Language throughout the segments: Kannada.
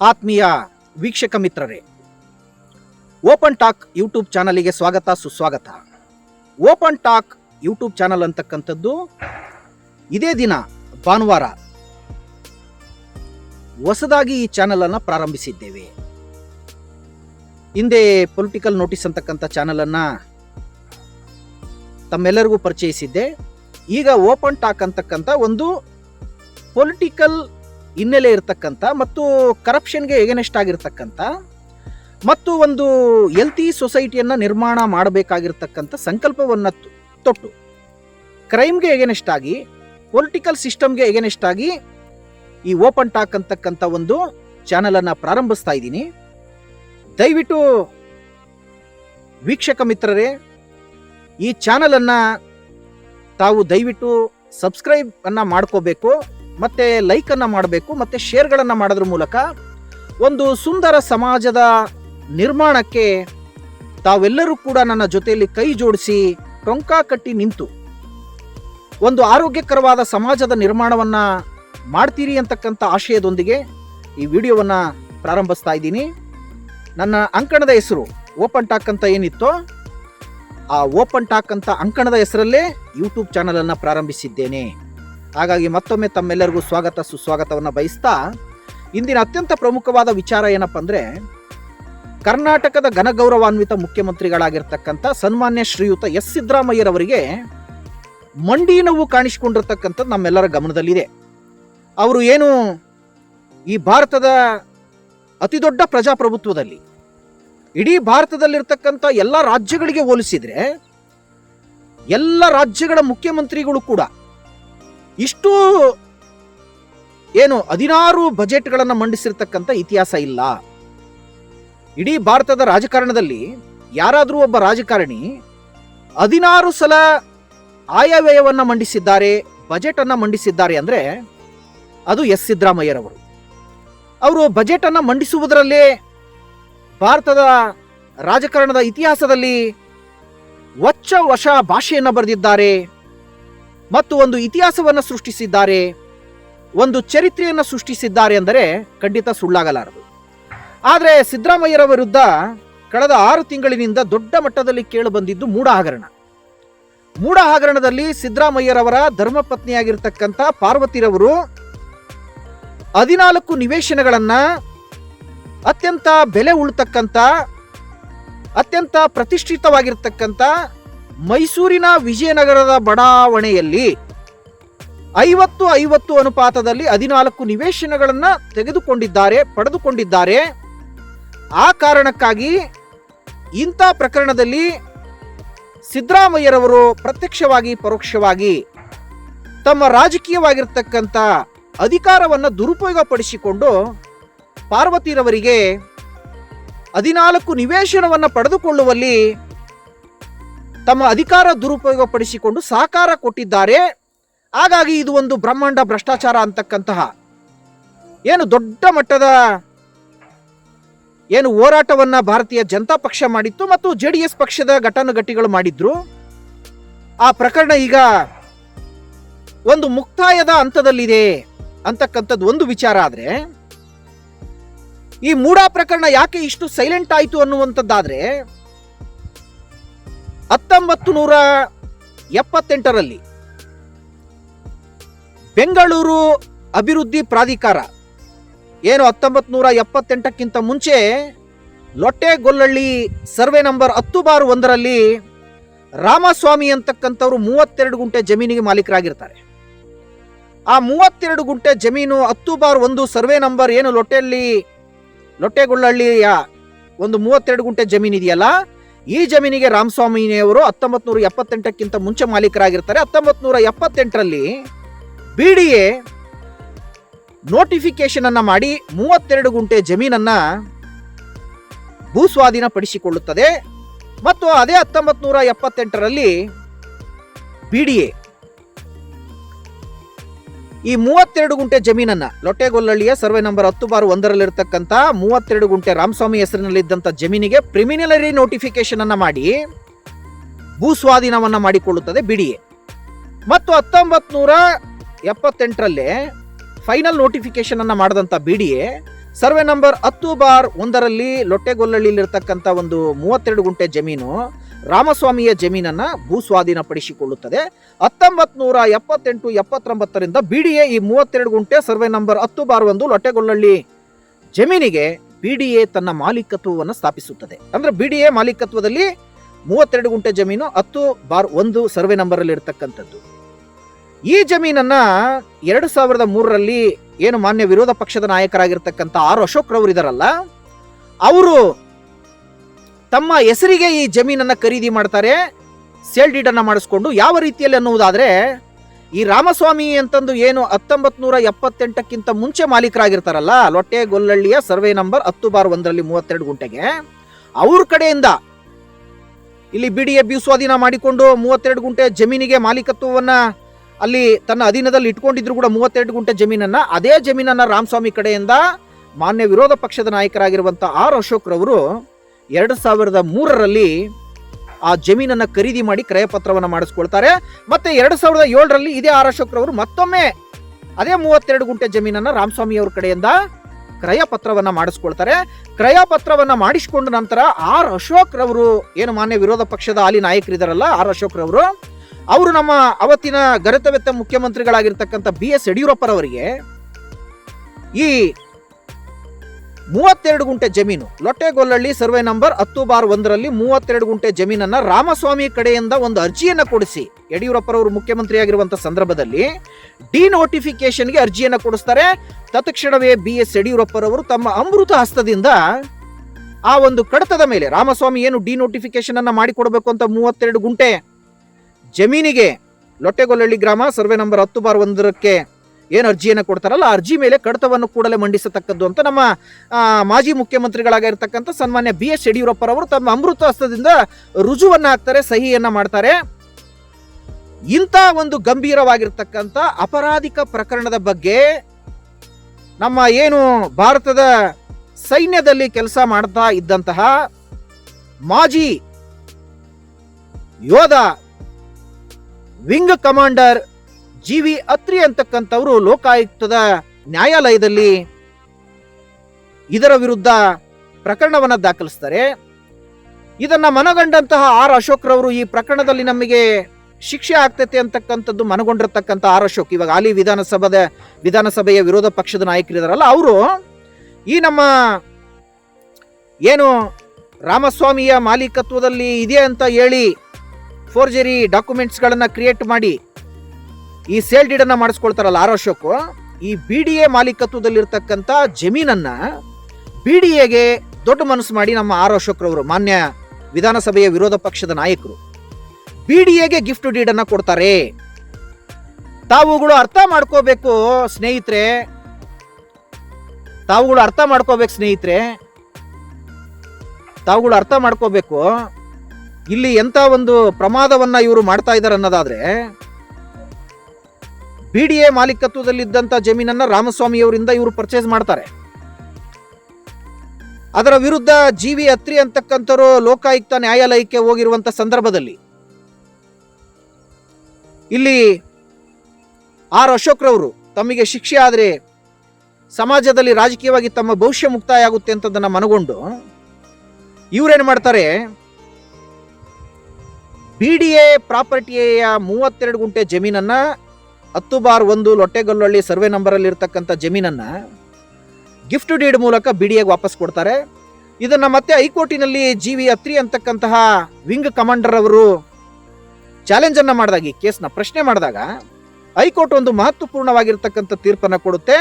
ಆತ್ಮೀಯ ವೀಕ್ಷಕ ಮಿತ್ರರೇ, ಓಪನ್ ಟಾಕ್ ಯೂಟ್ಯೂಬ್ ಚಾನಲಿಗೆ ಸ್ವಾಗತ, ಸುಸ್ವಾಗತ. ಓಪನ್ ಟಾಕ್ ಯೂಟ್ಯೂಬ್ ಚಾನಲ್ ಅಂತಕ್ಕಂಥದ್ದು ಇದೇ ದಿನ, ಭಾನುವಾರ, ಹೊಸದಾಗಿ ಈ ಚಾನಲನ್ನು ಪ್ರಾರಂಭಿಸಿದ್ದೇವೆ. ಹಿಂದೆ ಪೊಲಿಟಿಕಲ್ ನೋಟಿಸ್ ಅಂತಕ್ಕಂಥ ಚಾನಲ್ ಅನ್ನ ತಮ್ಮೆಲ್ಲರಿಗೂ ಪರಿಚಯಿಸಿದ್ದೆ. ಈಗ ಓಪನ್ ಟಾಕ್ ಅಂತಕ್ಕಂಥ ಒಂದು ಪೊಲಿಟಿಕಲ್ ಹಿನ್ನೆಲೆ ಇರತಕ್ಕಂಥ ಮತ್ತು ಕರಪ್ಷನ್ಗೆ ಎಗನೆಸ್ಟ್ ಆಗಿರ್ತಕ್ಕಂಥ ಮತ್ತು ಒಂದು ಎಲ್ತಿ ಸೊಸೈಟಿಯನ್ನು ನಿರ್ಮಾಣ ಮಾಡಬೇಕಾಗಿರ್ತಕ್ಕಂಥ ಸಂಕಲ್ಪವನ್ನು ತೊಟ್ಟು. ಕ್ರೈಮ್ಗೆ ಎಗನೆಸ್ಟ್ ಆಗಿ ಪೊಲಿಟಿಕಲ್ ಸಿಸ್ಟಮ್ಗೆ ಎಗನೆಸ್ಟ್ ಆಗಿ ಈ ಓಪನ್ ಟಾಕ್ ಅಂತಕ್ಕಂಥ ಒಂದು ಚಾನಲನ್ನು ಪ್ರಾರಂಭಿಸ್ತಾ ಇದ್ದೀನಿ. ದಯವಿಟ್ಟು ವೀಕ್ಷಕ ಮಿತ್ರರೇ, ಈ ಚಾನಲನ್ನು ತಾವು ದಯವಿಟ್ಟು ಸಬ್ಸ್ಕ್ರೈಬ್ ಅನ್ನ ಮಾಡ್ಕೋಬೇಕು. ಮತ್ತೆ ಲೈಕ್ ಅನ್ನ ಮಾಡಬೇಕು, ಮತ್ತೆ ಶೇರ್ಗಳನ್ನು ಮಾಡೋದ್ರ ಮೂಲಕ ಒಂದು ಸುಂದರ ಸಮಾಜದ ನಿರ್ಮಾಣಕ್ಕೆ ತಾವೆಲ್ಲರೂ ಕೂಡ ನನ್ನ ಜೊತೆಯಲ್ಲಿ ಕೈ ಜೋಡಿಸಿ ಟೊಂಕ ಕಟ್ಟಿ ನಿಂತು ಒಂದು ಆರೋಗ್ಯಕರವಾದ ಸಮಾಜದ ನಿರ್ಮಾಣವನ್ನ ಮಾಡ್ತೀರಿ ಅಂತಕ್ಕಂಥ ಆಶಯದೊಂದಿಗೆ ಈ ವಿಡಿಯೋವನ್ನ ಪ್ರಾರಂಭಿಸ್ತಾ ಇದ್ದೀನಿ. ನನ್ನ ಅಂಕಣದ ಹೆಸರು ಓಪನ್ ಟಾಕ್ ಅಂತ ಏನಿತ್ತೋ ಆ ಓಪನ್ ಟಾಕ್ ಅಂತ ಅಂಕಣದ ಹೆಸರಲ್ಲೇ ಯೂಟ್ಯೂಬ್ ಚಾನಲನ್ನು ಪ್ರಾರಂಭಿಸಿದ್ದೇನೆ. ಹಾಗಾಗಿ ಮತ್ತೊಮ್ಮೆ ತಮ್ಮೆಲ್ಲರಿಗೂ ಸ್ವಾಗತ ಸುಸ್ವಾಗತವನ್ನು ಬಯಸ್ತಾ, ಇಂದಿನ ಅತ್ಯಂತ ಪ್ರಮುಖವಾದ ವಿಚಾರ ಏನಪ್ಪ ಅಂದರೆ, ಕರ್ನಾಟಕದ ಘನಗೌರವಾನ್ವಿತ ಮುಖ್ಯಮಂತ್ರಿಗಳಾಗಿರ್ತಕ್ಕಂಥ ಸನ್ಮಾನ್ಯ ಶ್ರೀಯುತ ಎಸ್ ಸಿದ್ದರಾಮಯ್ಯರವರಿಗೆ ಮಂಡಿ ನೋವು ಕಾಣಿಸಿಕೊಂಡಿರ್ತಕ್ಕಂಥದ್ದು ನಮ್ಮೆಲ್ಲರ ಗಮನದಲ್ಲಿದೆ. ಅವರು ಏನು ಈ ಭಾರತದ ಅತಿ ದೊಡ್ಡ ಪ್ರಜಾಪ್ರಭುತ್ವದಲ್ಲಿ, ಇಡೀ ಭಾರತದಲ್ಲಿರ್ತಕ್ಕಂಥ ಎಲ್ಲ ರಾಜ್ಯಗಳಿಗೆ ಹೋಲಿಸಿದರೆ, ಎಲ್ಲ ರಾಜ್ಯಗಳ ಮುಖ್ಯಮಂತ್ರಿಗಳು ಕೂಡ ಇಷ್ಟು ಏನು ಹದಿನಾರು ಬಜೆಟ್ಗಳನ್ನು ಮಂಡಿಸಿರ್ತಕ್ಕಂಥ ಇತಿಹಾಸ ಇಲ್ಲ. ಇಡೀ ಭಾರತದ ರಾಜಕಾರಣದಲ್ಲಿ ಯಾರಾದರೂ ಒಬ್ಬ ರಾಜಕಾರಣಿ ಹದಿನಾರು ಸಲ ಆಯವ್ಯಯವನ್ನು ಮಂಡಿಸಿದ್ದಾರೆ ಬಜೆಟ್ ಅನ್ನ ಮಂಡಿಸಿದ್ದಾರೆ ಅಂದ್ರೆ ಅದು ಎಸ್. ಸಿದ್ದರಾಮಯ್ಯರವರು. ಅವರು ಬಜೆಟ್ ಅನ್ನ ಮಂಡಿಸುವುದರಲ್ಲೇ ಭಾರತದ ರಾಜಕಾರಣದ ಇತಿಹಾಸದಲ್ಲಿ ವಚ್ಚ ವಶ ಭಾಷೆಯನ್ನು ಬರೆದಿದ್ದಾರೆ. ಮತ್ತು ಒಂದು ಇತಿಹಾಸವನ್ನು ಸೃಷ್ಟಿಸಿದ್ದಾರೆ, ಒಂದು ಚರಿತ್ರೆಯನ್ನು ಸೃಷ್ಟಿಸಿದ್ದಾರೆ ಅಂದರೆ ಖಂಡಿತ ಸುಳ್ಳಾಗಲಾರದು. ಆದರೆ ಸಿದ್ದರಾಮಯ್ಯರ ವಿರುದ್ಧ ಕಳೆದ ಆರು ತಿಂಗಳಿನಿಂದ ದೊಡ್ಡ ಮಟ್ಟದಲ್ಲಿ ಕೇಳು ಬಂದಿದ್ದು ಮೂಢ ಹಗರಣ ಮೂಢ ಹಗರಣದಲ್ಲಿ ಸಿದ್ದರಾಮಯ್ಯರವರ ಧರ್ಮಪತ್ನಿಯಾಗಿರ್ತಕ್ಕಂಥ ಪಾರ್ವತಿರವರು ಹದಿನಾಲ್ಕು ನಿವೇಶನಗಳನ್ನು ಅತ್ಯಂತ ಬೆಲೆ ಉಳ್ತಕ್ಕಂಥ, ಅತ್ಯಂತ ಪ್ರತಿಷ್ಠಿತವಾಗಿರ್ತಕ್ಕಂಥ ಮೈಸೂರಿನ ವಿಜಯನಗರದ ಬಡಾವಣೆಯಲ್ಲಿ ಐವತ್ತು ಐವತ್ತು ಅನುಪಾತದಲ್ಲಿ ಹದಿನಾಲ್ಕು ನಿವೇಶನಗಳನ್ನು ತೆಗೆದುಕೊಂಡಿದ್ದಾರೆ, ಪಡೆದುಕೊಂಡಿದ್ದಾರೆ. ಆ ಕಾರಣಕ್ಕಾಗಿ ಇಂಥ ಪ್ರಕರಣದಲ್ಲಿ ಸಿದ್ದರಾಮಯ್ಯರವರು ಪ್ರತ್ಯಕ್ಷವಾಗಿ, ಪರೋಕ್ಷವಾಗಿ ತಮ್ಮ ರಾಜಕೀಯವಾಗಿರ್ತಕ್ಕಂಥ ಅಧಿಕಾರವನ್ನು ದುರುಪಯೋಗಪಡಿಸಿಕೊಂಡು ಪಾರ್ವತಿರವರಿಗೆ ಹದಿನಾಲ್ಕು ನಿವೇಶನವನ್ನು ಪಡೆದುಕೊಳ್ಳುವಲ್ಲಿ ತಮ್ಮ ಅಧಿಕಾರ ದುರುಪಯೋಗಪಡಿಸಿಕೊಂಡು ಸಹಕಾರ ಕೊಟ್ಟಿದ್ದಾರೆ. ಹಾಗಾಗಿ ಇದು ಒಂದು ಬ್ರಹ್ಮಾಂಡ ಭ್ರಷ್ಟಾಚಾರ ಅಂತಕ್ಕಂತಹ ಏನು ದೊಡ್ಡ ಮಟ್ಟದ ಏನು ಹೋರಾಟವನ್ನು ಭಾರತೀಯ ಜನತಾ ಪಕ್ಷ ಮಾಡಿತ್ತು ಮತ್ತು ಜೆ ಡಿ ಎಸ್ ಪಕ್ಷದ ಘಟಾನುಘಟಿಗಳು ಮಾಡಿದ್ರು. ಆ ಪ್ರಕರಣ ಈಗ ಒಂದು ಮುಕ್ತಾಯದ ಹಂತದಲ್ಲಿದೆ ಅಂತಕ್ಕಂಥದ್ದು ಒಂದು ವಿಚಾರ ಆದ್ರೆ, ಈ ಮೂಡಾ ಪ್ರಕರಣ ಯಾಕೆ ಇಷ್ಟು ಸೈಲೆಂಟ್ ಆಯಿತು ಅನ್ನುವಂಥದ್ದಾದ್ರೆ ಹತ್ತೊಂಬತ್ತು ನೂರ ಎಪ್ಪತ್ತೆಂಟರಲ್ಲಿ ಬೆಂಗಳೂರು ಅಭಿವೃದ್ಧಿ ಪ್ರಾಧಿಕಾರ. ಏನು ಹತ್ತೊಂಬತ್ತು ನೂರ ಎಪ್ಪತ್ತೆಂಟಕ್ಕಿಂತ ಮುಂಚೆ ಲೊಟ್ಟೆಗೊಲ್ಲಳ್ಳಿ ಸರ್ವೆ ನಂಬರ್ ಹತ್ತು ಬಾರ್ ಒಂದರಲ್ಲಿ ರಾಮಸ್ವಾಮಿ ಅಂತಕ್ಕಂಥವ್ರು ಮೂವತ್ತೆರಡು ಗುಂಟೆ ಜಮೀನಿಗೆ ಮಾಲೀಕರಾಗಿರ್ತಾರೆ. ಆ ಮೂವತ್ತೆರಡು ಗುಂಟೆ ಜಮೀನು ಹತ್ತು ಬಾರ್ ಒಂದು ಸರ್ವೆ ನಂಬರ್ ಏನು ಲೊಟ್ಟೆಯಲ್ಲಿ ಲೊಟ್ಟೆಗೊಳ್ಳಳ್ಳಿಯ ಒಂದು ಮೂವತ್ತೆರಡು ಗುಂಟೆ ಜಮೀನು ಇದೆಯಲ್ಲ ಈ ಜಮೀನಿಗೆ ರಾಮಸ್ವಾಮಿಯವರು ಹತ್ತೊಂಬತ್ತು ನೂರ ಎಪ್ಪತ್ತೆಂಟಕ್ಕಿಂತ ಮುಂಚೆ ಮಾಲೀಕರಾಗಿರ್ತಾರೆ. ಹತ್ತೊಂಬತ್ತು ನೂರ ಎಪ್ಪತ್ತೆಂಟರಲ್ಲಿ ಬಿ ಡಿ ಎ ನೋಟಿಫಿಕೇಶನ್ ಅನ್ನ ಮಾಡಿ ಮೂವತ್ತೆರಡು ಗುಂಟೆ ಜಮೀನನ್ನ ಭೂಸ್ವಾಧೀನ ಪಡಿಸಿಕೊಳ್ಳುತ್ತದೆ ಮತ್ತು ಅದೇ ಹತ್ತೊಂಬತ್ತು ನೂರ ಎಪ್ಪತ್ತೆಂಟರಲ್ಲಿ ಬಿ ಡಿ ಎ ಈ ಮೂವತ್ತೆರಡು ಗುಂಟೆ ಜಮೀನನ್ನ ಲೊಟ್ಟೆಗೊಲ್ಲಳ್ಳಿಯ ಸರ್ವೆ ನಂಬರ್ ಹತ್ತು ಬಾರು ಒಂದರಲ್ಲಿರ್ತಕ್ಕಂಥ ಮೂವತ್ತೆರಡು ಗುಂಟೆ ರಾಮಸ್ವಾಮಿ ಹೆಸರಿನಲ್ಲಿದ್ದಂಥ ಜಮೀನಿಗೆ ಪ್ರಿಮಿನಲರಿ ನೋಟಿಫಿಕೇಶನ್ ಅನ್ನ ಮಾಡಿ ಭೂಸ್ವಾಧೀನವನ್ನ ಮಾಡಿಕೊಳ್ಳುತ್ತದೆ ಬಿಡಿಎ. ಮತ್ತು ಹತ್ತೊಂಬತ್ ನೂರ ಎಪ್ಪತ್ತೆಂಟರಲ್ಲೇ ಫೈನಲ್ ನೋಟಿಫಿಕೇಶನ್ ಅನ್ನ ಮಾಡಿದಂಥ ಬಿಡಿಎ ಸರ್ವೆ ನಂಬರ್ ಹತ್ತು ಬಾರ್ ಒಂದರಲ್ಲಿ ಲೊಟ್ಟೆಗೊಲ್ಲಳ್ಳಿಲಿರ್ತಕ್ಕಂಥ ಒಂದು ಮೂವತ್ತೆರಡು ಗುಂಟೆ ಜಮೀನು ರಾಮಸ್ವಾಮಿಯ ಜಮೀನನ್ನ ಭೂ ಸ್ವಾಧೀನಪಡಿಸಿಕೊಳ್ಳುತ್ತದೆ ಹತ್ತೊಂಬತ್ ನೂರ ಎಪ್ಪತ್ತೆಂಟು ಎಪ್ಪತ್ತೊಂಬತ್ತರಿಂದ ಬಿಡಿಎ ಈ ಮೂವತ್ತೆರಡು ಗುಂಟೆ ಸರ್ವೆ ನಂಬರ್ ಹತ್ತು ಬಾರ್ ಒಂದು ಲೊಟ್ಟೆಗೊಳ್ಳಳ್ಳಿ ಜಮೀನಿಗೆ ಬಿಡಿಎ ತನ್ನ ಮಾಲೀಕತ್ವವನ್ನು ಸ್ಥಾಪಿಸುತ್ತದೆ. ಅಂದ್ರೆ ಬಿಡಿಎ ಮಾಲೀಕತ್ವದಲ್ಲಿ ಮೂವತ್ತೆರಡು ಗುಂಟೆ ಜಮೀನು ಹತ್ತು ಬಾರ್ ಒಂದು ಸರ್ವೆ ನಂಬರ್ ಅಲ್ಲಿ ಇರತಕ್ಕಂಥದ್ದು. ಈ ಜಮೀನನ್ನ ಎರಡು ಸಾವಿರದ ಮೂರರಲ್ಲಿ ಏನು ಮಾನ್ಯ ವಿರೋಧ ಪಕ್ಷದ ನಾಯಕರಾಗಿರ್ತಕ್ಕಂಥ ಆರ್ ಅಶೋಕ್ ರವರು ಇದಾರಲ್ಲ, ಅವರು ತಮ್ಮ ಹೆಸರಿಗೆ ಈ ಜಮೀನನ್ನು ಖರೀದಿ ಮಾಡ್ತಾರೆ, ಸೇಲ್ ಡೀಡನ್ನು ಮಾಡಿಸ್ಕೊಂಡು ಯಾವ ರೀತಿಯಲ್ಲಿ ಅನ್ನುವುದಾದರೆ, ಈ ರಾಮಸ್ವಾಮಿ ಅಂತಂದು ಏನು ಹತ್ತೊಂಬತ್ತು ನೂರ ಎಪ್ಪತ್ತೆಂಟಕ್ಕಿಂತ ಮುಂಚೆ ಮಾಲೀಕರಾಗಿರ್ತಾರಲ್ಲ, ಲೊಟ್ಟೆ ಗೊಲ್ಲಳ್ಳಿಯ ಸರ್ವೆ ನಂಬರ್ ಹತ್ತು ಬಾರ್ ಒಂದರಲ್ಲಿ ಮೂವತ್ತೆರಡು ಗುಂಟೆಗೆ, ಅವ್ರ ಕಡೆಯಿಂದ ಇಲ್ಲಿ ಬಿಡಿ ಎ ಸ್ವಾಧೀನ ಮಾಡಿಕೊಂಡು ಮೂವತ್ತೆರಡು ಗುಂಟೆ ಜಮೀನಿಗೆ ಮಾಲೀಕತ್ವವನ್ನ ಅಲ್ಲಿ ತನ್ನ ಅಧೀನದಲ್ಲಿ ಇಟ್ಕೊಂಡಿದ್ರು ಕೂಡ ಮೂವತ್ತೆರಡು ಗುಂಟೆ ಜಮೀನನ್ನ, ಅದೇ ಜಮೀನನ್ನ ರಾಮಸ್ವಾಮಿ ಕಡೆಯಿಂದ ಮಾನ್ಯ ವಿರೋಧ ಪಕ್ಷದ ನಾಯಕರಾಗಿರುವಂಥ ಆರ್ ಅಶೋಕ್ ರವರು ಎರಡು ಸಾವಿರದ ಮೂರರಲ್ಲಿ ಆ ಜಮೀನನ್ನು ಖರೀದಿ ಮಾಡಿ ಕ್ರಯ ಪತ್ರವನ್ನ ಮಾಡಿಸ್ಕೊಳ್ತಾರೆ. ಮತ್ತೆ ಎರಡು ಸಾವಿರದ ಏಳರಲ್ಲಿ ಇದೇ ಆರ್ ಅಶೋಕ್ರವರು ಮತ್ತೊಮ್ಮೆ ಅದೇ ಮೂವತ್ತೆರಡು ಗುಂಟೆ ಜಮೀನನ್ನು ರಾಮಸ್ವಾಮಿ ಅವ್ರ ಕಡೆಯಿಂದ ಕ್ರಯ ಪತ್ರವನ್ನು ಮಾಡಿಸ್ಕೊಳ್ತಾರೆ. ಕ್ರಯ ಪತ್ರವನ್ನು ಮಾಡಿಸಿಕೊಂಡ ನಂತರ ಆರ್ ಅಶೋಕ್ರವರು ಏನು ಮಾನ್ಯ ವಿರೋಧ ಪಕ್ಷದ ಹಾಲಿ ನಾಯಕರಿದ್ದಾರಲ್ಲ ಆರ್ ಅಶೋಕ್ರವರು, ಅವರು ನಮ್ಮ ಅವತ್ತಿನ ಗರತವೆತ್ತ ಮುಖ್ಯಮಂತ್ರಿಗಳಾಗಿರ್ತಕ್ಕಂಥ ಬಿ ಎಸ್ ಯಡಿಯೂರಪ್ಪರವರಿಗೆ ಈ ಮೂವತ್ತೆರಡು ಗುಂಟೆ ಜಮೀನು. ಲೊಟ್ಟೆಗೊಲ್ಲಳ್ಳಿ ಸರ್ವೆ ನಂಬರ್ ಹತ್ತು ಬಾರ್ ಒಂದರಲ್ಲಿ ಮೂವತ್ತೆರಡು ಗುಂಟೆ ಜಮೀನನ್ನ ರಾಮಸ್ವಾಮಿ ಕಡೆಯಿಂದ ಒಂದು ಅರ್ಜಿಯನ್ನ ಕೊಡಿಸಿ. ಯಡಿಯೂರಪ್ಪರವರು ಮುಖ್ಯಮಂತ್ರಿ ಆಗಿರುವಂತ ಸಂದರ್ಭದಲ್ಲಿ ಡಿನೋಟಿಫಿಕೇಶನ್ಗೆ ಅರ್ಜಿಯನ್ನ ಕೊಡಿಸ್ತಾರೆ. ತತ್ಕ್ಷಣವೇ ಬಿ ಎಸ್ ಯಡಿಯೂರಪ್ಪರವರು ತಮ್ಮ ಅಮೃತ ಹಸ್ತದಿಂದ ಆ ಒಂದು ಕಡತದ ಮೇಲೆ ರಾಮಸ್ವಾಮಿ ಏನು ಡಿ ನೋಟಿಫಿಕೇಶನ್ ಅನ್ನ ಮಾಡಿಕೊಡಬೇಕು ಅಂತ ಮೂವತ್ತೆರಡು ಗುಂಟೆ ಜಮೀನಿಗೆ ಲೊಟ್ಟೆಗೊಲ್ಲಳ್ಳಿ ಗ್ರಾಮ ಸರ್ವೆ ನಂಬರ್ ಹತ್ತು ಬಾರ್ ಒಂದರಕ್ಕೆ ಏನು ಅರ್ಜಿಯನ್ನು ಕೊಡ್ತಾರಲ್ಲ ಅರ್ಜಿ ಮೇಲೆ ಕಡತವನ್ನು ಕೂಡಲೇ ಮಂಡಿಸತಕ್ಕದ್ದು ಅಂತ ನಮ್ಮ ಮಾಜಿ ಮುಖ್ಯಮಂತ್ರಿಗಳಾಗಿರ್ತಕ್ಕಂಥ ಸನ್ಮಾನ್ಯ ಬಿ ಎಸ್ ಯಡಿಯೂರಪ್ಪರವರು ತಮ್ಮ ಅಮೃತ ಹಸ್ತದಿಂದ ರುಜುವನ್ನು ಹಾಕ್ತಾರೆ, ಸಹಿಯನ್ನ ಮಾಡ್ತಾರೆ. ಇಂಥ ಒಂದು ಗಂಭೀರವಾಗಿರ್ತಕ್ಕಂಥ ಅಪರಾಧಿಕ ಪ್ರಕರಣದ ಬಗ್ಗೆ ನಮ್ಮ ಏನು ಭಾರತದ ಸೈನ್ಯದಲ್ಲಿ ಕೆಲಸ ಮಾಡ್ತಾ ಇದ್ದಂತಹ ಮಾಜಿ ಯೋಧ, wing commander G V Atri ಅಂತಕ್ಕಂಥವರು ಲೋಕಾಯುಕ್ತದ ನ್ಯಾಯಾಲಯದಲ್ಲಿ ಇದರ ವಿರುದ್ಧ ಪ್ರಕರಣವನ್ನ ದಾಖಲಿಸ್ತಾರೆ. ಇದನ್ನ ಮನಗಂಡಂತಹ ಆರ್ ಅಶೋಕ್ ರವರು ಈ ಪ್ರಕರಣದಲ್ಲಿ ನಮಗೆ ಶಿಕ್ಷೆ ಆಗ್ತೈತೆ ಅಂತಕ್ಕಂಥದ್ದು ಮನಗೊಂಡಿರ್ತಕ್ಕಂಥ ಆರ್ ಅಶೋಕ್. ಇವಾಗ ಹಾಲಿ ವಿಧಾನಸಭದ, ವಿಧಾನಸಭೆಯ ವಿರೋಧ ಪಕ್ಷದ ನಾಯಕರಿದಾರಲ್ಲ ಅವರು, ಈ ನಮ್ಮ ಏನು ರಾಮಸ್ವಾಮಿಯ ಮಾಲೀಕತ್ವದಲ್ಲಿ ಇದೆ ಅಂತ ಹೇಳಿ ಫೋರ್ಜರಿ ಡಾಕ್ಯುಮೆಂಟ್ಸ್ಗಳನ್ನು ಕ್ರಿಯೇಟ್ ಮಾಡಿ ಈ ಸೇಲ್ ಡೀಡನ್ನ ಮಾಡಿಸ್ಕೊಳ್ತಾರಲ್ಲ ಆರ್ ಅಶೋಕ್, ಈ ಬಿ ಡಿ ಎ ಮಾಲೀಕತ್ವದಲ್ಲಿರ್ತಕ್ಕಂಥ ಜಮೀನನ್ನ ಬಿ ಡಿ ಎಗೆ ದೊಡ್ಡ ಮನಸ್ಸು ಮಾಡಿ ನಮ್ಮ ಆರ್ ಅಶೋಕ್ ರವರು ಮಾನ್ಯ ವಿಧಾನಸಭೆಯ ವಿರೋಧ ಪಕ್ಷದ ನಾಯಕರು. ಬಿ ಡಿ ಎಗೆ ಗಿಫ್ಟ್ ಡೀಡನ್ನು ಕೊಡ್ತಾರೆ. ತಾವುಗಳು ಅರ್ಥ ಮಾಡ್ಕೋಬೇಕು ಸ್ನೇಹಿತರೆ. ತಾವುಗಳು ಅರ್ಥ ಮಾಡ್ಕೋಬೇಕು ಸ್ನೇಹಿತರೆ. ತಾವುಗಳು ಅರ್ಥ ಮಾಡ್ಕೋಬೇಕು. ಇಲ್ಲಿ ಎಂತ ಒಂದು ಪ್ರಮಾದವನ್ನ ಇವರು ಮಾಡ್ತಾ ಇದ್ದಾರೆ ಅನ್ನೋದಾದ್ರೆ ಬಿ ಡಿ ಎ ಮಾಲೀಕತ್ವದಲ್ಲಿದ್ದಂಥ ಜಮೀನನ್ನ ರಾಮಸ್ವಾಮಿ ಅವರಿಂದ ಇವರು ಪರ್ಚೇಸ್ ಮಾಡ್ತಾರೆ. ಅದರ ವಿರುದ್ಧ ಜಿ ವಿ ಅತ್ರಿ ಅಂತಕ್ಕಂಥವರು ಲೋಕಾಯುಕ್ತ ನ್ಯಾಯಾಲಯಕ್ಕೆ ಹೋಗಿರುವಂಥ ಸಂದರ್ಭದಲ್ಲಿ ಇಲ್ಲಿ ಆರ್ ಅಶೋಕ್ ರವರು ತಮಗೆ ಶಿಕ್ಷೆ ಆದರೆ ಸಮಾಜದಲ್ಲಿ ರಾಜಕೀಯವಾಗಿ ತಮ್ಮ ಭವಿಷ್ಯ ಮುಕ್ತಾಯ ಆಗುತ್ತೆ ಅಂತದನ್ನ ಮನಗೊಂಡು ಇವರೇನು ಮಾಡ್ತಾರೆ? ಬಿ ಡಿ ಎ ಪ್ರಾಪರ್ಟಿಯ ಮೂವತ್ತೆರಡು ಗುಂಟೆ ಜಮೀನನ್ನ ಹತ್ತು ಬಾರ್ ಒಂದು ಲೊಟ್ಟೆಗಲ್ಲೊಳ್ಳಿ ಸರ್ವೆ ನಂಬರಲ್ಲಿ ಇರ್ತಕ್ಕಂಥ ಜಮೀನನ್ನ ಗಿಫ್ಟ್ ಡೀಡ್ ಮೂಲಕ ಬಿ ಎಗೆ ವಾಪಸ್ ಕೊಡ್ತಾರೆ. ಇದನ್ನ ಮತ್ತೆ ಹೈಕೋರ್ಟಿನಲ್ಲಿ ಜಿ ವಿ ಅತ್ರಿ ಅಂತಕ್ಕಂತಹ ವಿಂಗ್ ಕಮಾಂಡರ್ ಅವರು ಚಾಲೆಂಜನ್ನು ಮಾಡಿದಾಗ ಈ ಕೇಸ್ನ ಪ್ರಶ್ನೆ ಮಾಡಿದಾಗ ಹೈಕೋರ್ಟ್ ಒಂದು ಮಹತ್ವಪೂರ್ಣವಾಗಿರ್ತಕ್ಕಂಥ ತೀರ್ಪನ್ನ ಕೊಡುತ್ತೆ.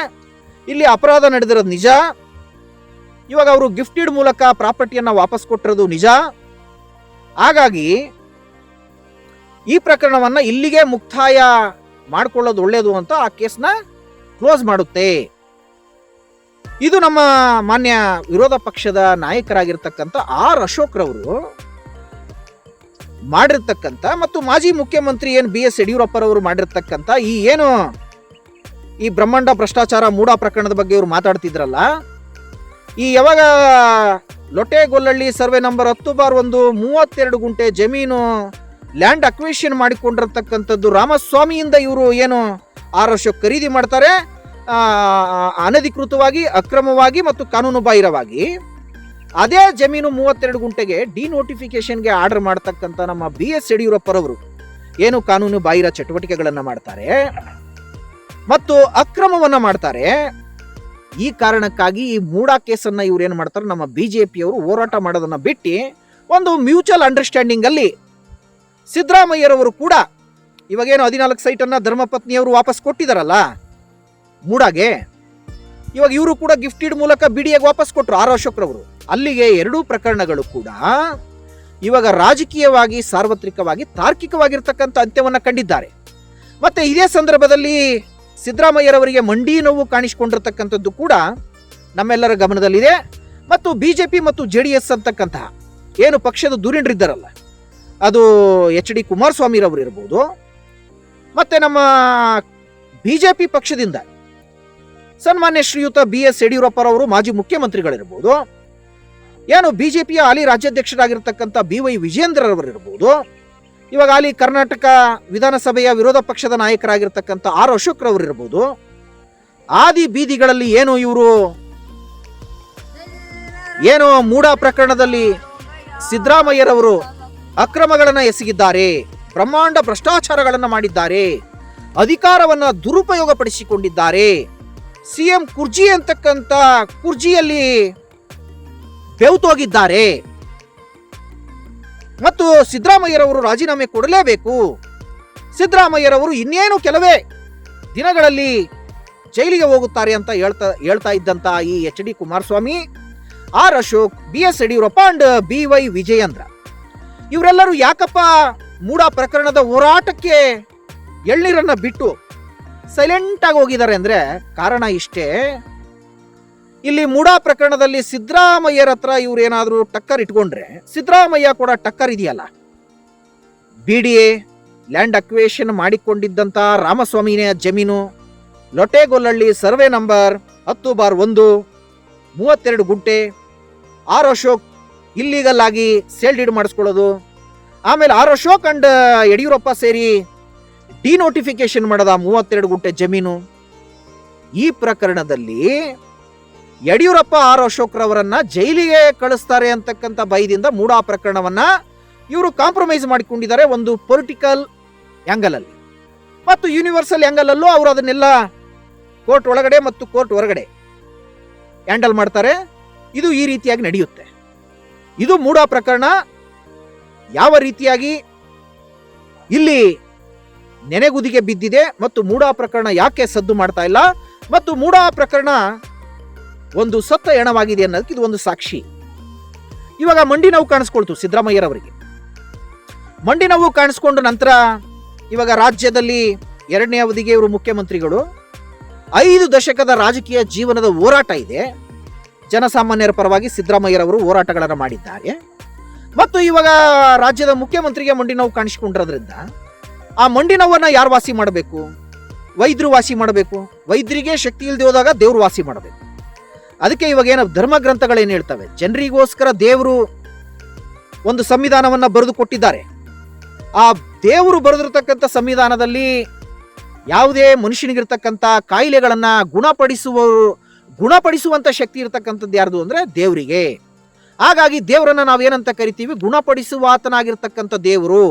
ಇಲ್ಲಿ ಅಪರಾಧ ನಡೆದಿರೋದು ನಿಜ. ಇವಾಗ ಅವರು ಗಿಫ್ಟ್ ಡೀಡ್ ಮೂಲಕ ಪ್ರಾಪರ್ಟಿಯನ್ನ ವಾಪಸ್ ಕೊಟ್ಟಿರೋದು ನಿಜ. ಹಾಗಾಗಿ ಈ ಪ್ರಕರಣವನ್ನ ಇಲ್ಲಿಗೆ ಮುಕ್ತಾಯ ಮಾಡ್ಕೊಳ್ಳೋದು ಒಳ್ಳೆಯದು ಅಂತ ಆ ಕೇಸ್ನ ಕ್ಲೋಸ್ ಮಾಡುತ್ತೆ. ಇದು ನಮ್ಮ ಮಾನ್ಯ ವಿರೋಧ ಪಕ್ಷದ ನಾಯಕರಾಗಿರ್ತಕ್ಕಂಥ ಆರ್ ಅಶೋಕ್ ರವರು ಮಾಡಿರ್ತಕ್ಕಂಥ ಮತ್ತು ಮಾಜಿ ಮುಖ್ಯಮಂತ್ರಿ ಏನು ಬಿ ಎಸ್ ಯಡಿಯೂರಪ್ಪರವರು ಮಾಡಿರ್ತಕ್ಕಂಥ ಈ ಏನು ಈ ಬ್ರಹ್ಮಾಂಡ ಭ್ರಷ್ಟಾಚಾರ ಮೂಡ ಪ್ರಕರಣದ ಬಗ್ಗೆ ಇವರು ಮಾತಾಡ್ತಿದ್ರಲ್ಲ, ಈ ಯಾವಾಗ ಲೊಟೆಗೊಲ್ಲಳ್ಳಿ ಸರ್ವೆ ನಂಬರ್ ಹತ್ತು ಬಾರ್ ಒಂದು ಮೂವತ್ತೆರಡು ಗುಂಟೆ ಜಮೀನು ಲ್ಯಾಂಡ್ ಅಕ್ವಿಷನ್ ಮಾಡಿಕೊಂಡಿರ್ತಕ್ಕಂಥದ್ದು ರಾಮಸ್ವಾಮಿಯಿಂದ ಇವರು ಏನು ಆರು ವರ್ಷ ಖರೀದಿ ಮಾಡ್ತಾರೆ ಅನಧಿಕೃತವಾಗಿ, ಅಕ್ರಮವಾಗಿ ಮತ್ತು ಕಾನೂನು ಬಾಹಿರವಾಗಿ ಅದೇ ಜಮೀನು ಮೂವತ್ತೆರಡು ಗುಂಟೆಗೆ ಡಿ ನೋಟಿಫಿಕೇಶನ್ಗೆ ಆರ್ಡರ್ ಮಾಡ್ತಕ್ಕಂಥ ನಮ್ಮ ಬಿ ಎಸ್ ಯಡಿಯೂರಪ್ಪರವರು ಏನು ಕಾನೂನು ಬಾಹಿರ ಚಟುವಟಿಕೆಗಳನ್ನು ಮಾಡ್ತಾರೆ ಮತ್ತು ಅಕ್ರಮವನ್ನು ಮಾಡ್ತಾರೆ. ಈ ಕಾರಣಕ್ಕಾಗಿ ಈ ಮೂಡಾ ಕೇಸನ್ನು ಇವ್ರು ಏನು ಮಾಡ್ತಾರೆ, ನಮ್ಮ ಬಿ ಜೆ ಪಿಯವರು ಹೋರಾಟ ಮಾಡೋದನ್ನು ಬಿಟ್ಟು ಒಂದು ಮ್ಯೂಚುವಲ್ ಅಂಡರ್ಸ್ಟ್ಯಾಂಡಿಂಗ್ ಅಲ್ಲಿ ಸಿದ್ದರಾಮಯ್ಯರವರು ಕೂಡ ಇವಾಗೇನು ಹದಿನಾಲ್ಕು ಸೈಟನ್ನು ಧರ್ಮಪತ್ನಿಯವರು ವಾಪಸ್ ಕೊಟ್ಟಿದ್ದಾರಲ್ಲ ಮೂಡಾಗೆ? ಇವಾಗ ಇವರು ಕೂಡ ಗಿಫ್ಟಿಡ್ ಮೂಲಕ ಬಿಡಿಯಾಗಿ ವಾಪಸ್ ಕೊಟ್ಟರು ಆರ್ ಅಶೋಕ್ರವರು. ಅಲ್ಲಿಗೆ ಎರಡೂ ಪ್ರಕರಣಗಳು ಕೂಡ ಇವಾಗ ರಾಜಕೀಯವಾಗಿ, ಸಾರ್ವತ್ರಿಕವಾಗಿ, ತಾರ್ಕಿಕವಾಗಿರ್ತಕ್ಕಂಥ ಅಂತ್ಯವನ್ನು ಕಂಡಿದ್ದಾರೆ. ಮತ್ತೆ ಇದೇ ಸಂದರ್ಭದಲ್ಲಿ ಸಿದ್ದರಾಮಯ್ಯರವರಿಗೆ ಮಂಡಿ ನೋವು ಕಾಣಿಸಿಕೊಂಡಿರ್ತಕ್ಕಂಥದ್ದು ಕೂಡ ನಮ್ಮೆಲ್ಲರ ಗಮನದಲ್ಲಿದೆ. ಮತ್ತು ಬಿಜೆಪಿ ಮತ್ತು ಜೆ ಡಿ ಎಸ್ ಅಂತಕ್ಕಂತಹ ಏನು ಪಕ್ಷದ ಧುರೀಣರಿದ್ದಾರಲ್ಲ ಅದು ಎಚ್ ಡಿ ಕುಮಾರಸ್ವಾಮಿರವರು ಇರ್ಬೋದು. ಮತ್ತೆ ನಮ್ಮ ಬಿಜೆಪಿ ಪಕ್ಷದಿಂದ ಸನ್ಮಾನ್ಯ ಶ್ರೀಯುತ ಬಿ ಎಸ್ ಯಡಿಯೂರಪ್ಪರವರು ಮಾಜಿ ಮುಖ್ಯಮಂತ್ರಿಗಳಿರ್ಬೋದು. ಏನು ಬಿಜೆಪಿಯ ಹಾಲಿ ರಾಜ್ಯಾಧ್ಯಕ್ಷರಾಗಿರ್ತಕ್ಕಂಥ ಬಿ ವೈ ವಿಜೇಂದ್ರರವರಿರ್ಬೋದು ಇವಾಗ ಹಾಲಿ ಕರ್ನಾಟಕ ವಿಧಾನಸಭೆಯ ವಿರೋಧ ಪಕ್ಷದ ನಾಯಕರಾಗಿರ್ತಕ್ಕಂಥ ಆರ್ ಅಶೋಕ್ರವರಿರ್ಬೋದು ಆದಿ ಬೀದಿಗಳಲ್ಲಿ ಏನು ಇವರು ಏನು ಮೂಡಾ ಪ್ರಕರಣದಲ್ಲಿ ಸಿದ್ದರಾಮಯ್ಯರವರು ಅಕ್ರಮಗಳನ್ನು ಎಸಗಿದ್ದಾರೆ, ಬ್ರಹ್ಮಾಂಡ ಭ್ರಷ್ಟಾಚಾರಗಳನ್ನು ಮಾಡಿದ್ದಾರೆ, ಅಧಿಕಾರವನ್ನು ದುರುಪಯೋಗಪಡಿಸಿಕೊಂಡಿದ್ದಾರೆ. ಸಿಎಂ ಕುರ್ಜಿ ಅಂತಕ್ಕಂಥ ಕುರ್ಜಿಯಲ್ಲಿ ಬೆವುತೋಗಿದ್ದಾರೆ. ಮತ್ತು ಸಿದ್ದರಾಮಯ್ಯರವರು ರಾಜೀನಾಮೆ ಕೊಡಲೇಬೇಕು. ಸಿದ್ದರಾಮಯ್ಯರವರು ಇನ್ನೇನು ಕೆಲವೇ ದಿನಗಳಲ್ಲಿ ಜೈಲಿಗೆ ಹೋಗುತ್ತಾರೆ ಅಂತ ಹೇಳ್ತಾ ಹೇಳ್ತಾ ಇದ್ದಂತ ಈ H D Kumaraswamy, R Ashok, B S Yediyurappa and B Y Vijayendra. ಇವರೆಲ್ಲರೂ ಯಾಕಪ್ಪ ಮೂಡ ಪ್ರಕರಣದ ಹೋರಾಟಕ್ಕೆ ಎಳ್ನೀರನ್ನ ಬಿಟ್ಟು ಸೈಲೆಂಟ್ ಆಗಿ ಹೋಗಿದ್ದಾರೆ ಅಂದ್ರೆ ಕಾರಣ ಇಷ್ಟೇ. ಇಲ್ಲಿ ಮೂಡಾ ಪ್ರಕರಣದಲ್ಲಿ ಸಿದ್ದರಾಮಯ್ಯರ ಹತ್ರ ಇವ್ರು ಏನಾದರೂ ಟಕ್ಕರ್ ಇಟ್ಕೊಂಡ್ರೆ ಸಿದ್ದರಾಮಯ್ಯ ಕೂಡ ಟಕ್ಕರ್ ಇದೆಯಲ್ಲ. B D A land acquisition ಮಾಡಿಕೊಂಡಿದ್ದಂಥ ರಾಮಸ್ವಾಮಿನೇ ಜಮೀನು, ಲೊಟೆಗೊಲ್ಲಳ್ಳಿ ಸರ್ವೆ ನಂಬರ್ ಹತ್ತು ಬಾರ್ ಒಂದು, ಮೂವತ್ತೆರಡು ಗುಂಟೆ, ಆರ್ ಅಶೋಕ್ ಇಲ್ಲೀಗಲ್ ಆಗಿ ಸೇಲ್ ಡೀಡ್ ಮಾಡಿಸ್ಕೊಳ್ಳೋದು. ಆಮೇಲೆ ಆರ್ ಅಶೋಕ್ ಅಂಡ್ ಯಡಿಯೂರಪ್ಪ ಸೇರಿ ಡಿನೋಟಿಫಿಕೇಶನ್ ಮಾಡದ ಮೂವತ್ತೆರಡು ಗುಂಟೆ ಜಮೀನು. ಈ ಪ್ರಕರಣದಲ್ಲಿ ಯಡಿಯೂರಪ್ಪ ಆರ್ ಅಶೋಕ್ರವರನ್ನ ಜೈಲಿಗೆ ಕಳಿಸ್ತಾರೆ ಅಂತಕ್ಕಂಥ ಭಯದಿಂದ ಮೂಡಾ ಪ್ರಕರಣವನ್ನ ಇವರು ಕಾಂಪ್ರಮೈಸ್ ಮಾಡಿಕೊಂಡಿದ್ದಾರೆ ಒಂದು ಪೊಲಿಟಿಕಲ್ ಆ್ಯಂಗಲಲ್ಲಿ ಮತ್ತು ಯೂನಿವರ್ಸಲ್ ಆ್ಯಂಗಲಲ್ಲೂ ಅವರು ಅದನ್ನೆಲ್ಲ ಕೋರ್ಟ್ ಒಳಗಡೆ ಮತ್ತು ಕೋರ್ಟ್ ಹೊರಗಡೆ ಹ್ಯಾಂಡಲ್ ಮಾಡ್ತಾರೆ. ಇದು ಈ ರೀತಿಯಾಗಿ ನಡೆಯುತ್ತೆ. ಇದು ಮೂಡ ಪ್ರಕರಣ. ಯಾವ ರೀತಿಯಾಗಿ? ಇಲ್ಲಿ ನೆನೆಗುದಿಗೆ ಬಿದ್ದಿದೆ ಮತ್ತು ಮೂಡ ಪ್ರಕರಣ ಯಾಕೆ ಸದ್ದು ಮಾಡ್ತಾ ಇಲ್ಲ? ಮತ್ತು ಮೂಡ ಪ್ರಕರಣ ಒಂದು ಸತ್ತ ಎಣವಾಗಿದೆ ಅನ್ನೋದಕ್ಕೆ ಇದು ಒಂದು ಸಾಕ್ಷಿ. ಇವಾಗ ಮಂಡಿ ನೋವು ಕಾಣಿಸ್ಕೊಳ್ತು ಸಿದ್ದರಾಮಯ್ಯರವರಿಗೆ. ಮಂಡಿ ನೋವು ಕಾಣಿಸ್ಕೊಂಡ ನಂತರ ಇವಾಗ ರಾಜ್ಯದಲ್ಲಿ ಎರಡನೇ ಅವಧಿಗೆ ಇವರು ಮುಖ್ಯಮಂತ್ರಿಗಳು. ಐದು ದಶಕದ ರಾಜಕೀಯ ಜೀವನದ ಹೋರಾಟ ಇದೆ. ಜನಸಾಮಾನ್ಯರ ಪರವಾಗಿ ಸಿದ್ದರಾಮಯ್ಯರವರು ಹೋರಾಟಗಳನ್ನು ಮಾಡಿದ್ದಾರೆ. ಮತ್ತು ಇವಾಗ ರಾಜ್ಯದ ಮುಖ್ಯಮಂತ್ರಿಗೆ ಮಂಡಿ ನೋವು ಕಾಣಿಸಿಕೊಂಡಿರೋದ್ರಿಂದ ಆ ಮಂಡಿ ನೋವನ್ನು ಯಾರು ವಾಸಿ ಮಾಡಬೇಕು? ವೈದ್ಯರು ವಾಸಿ ಮಾಡಬೇಕು? ವೈದ್ಯರಿಗೆ ಶಕ್ತಿ ಇಲ್ಲದೆ ಹೋದಾಗ ದೇವರು ವಾಸಿ ಮಾಡಬೇಕು. ಅದಕ್ಕೆ ಇವಾಗ ಏನೋ ಧರ್ಮ ಗ್ರಂಥಗಳೇನು ಹೇಳ್ತವೆ? ಜನರಿಗೋಸ್ಕರ ದೇವರು ಒಂದು ಸಂವಿಧಾನವನ್ನು ಬರೆದು ಕೊಟ್ಟಿದ್ದಾರೆ. ಆ ದೇವರು ಬರೆದಿರತಕ್ಕಂಥ ಸಂವಿಧಾನದಲ್ಲಿ ಯಾವುದೇ ಮನುಷ್ಯನಿಗಿರ್ತಕ್ಕಂಥ ಕಾಯಿಲೆಗಳನ್ನು ಗುಣಪಡಿಸುವ ಗುಣಪಡಿಸುವಂತ ಶಕ್ತಿ ಇರತಕ್ಕಂಥದ್ದು ಯಾರ್ದು ಅಂದ್ರೆ ದೇವರಿಗೆ. ಹಾಗಾಗಿ ದೇವರನ್ನ ನಾವೇನಂತ ಕರಿತೀವಿ? ಗುಣಪಡಿಸುವಾತನಾಗಿರ್ತಕ್ಕಂಥ ದೇವರು,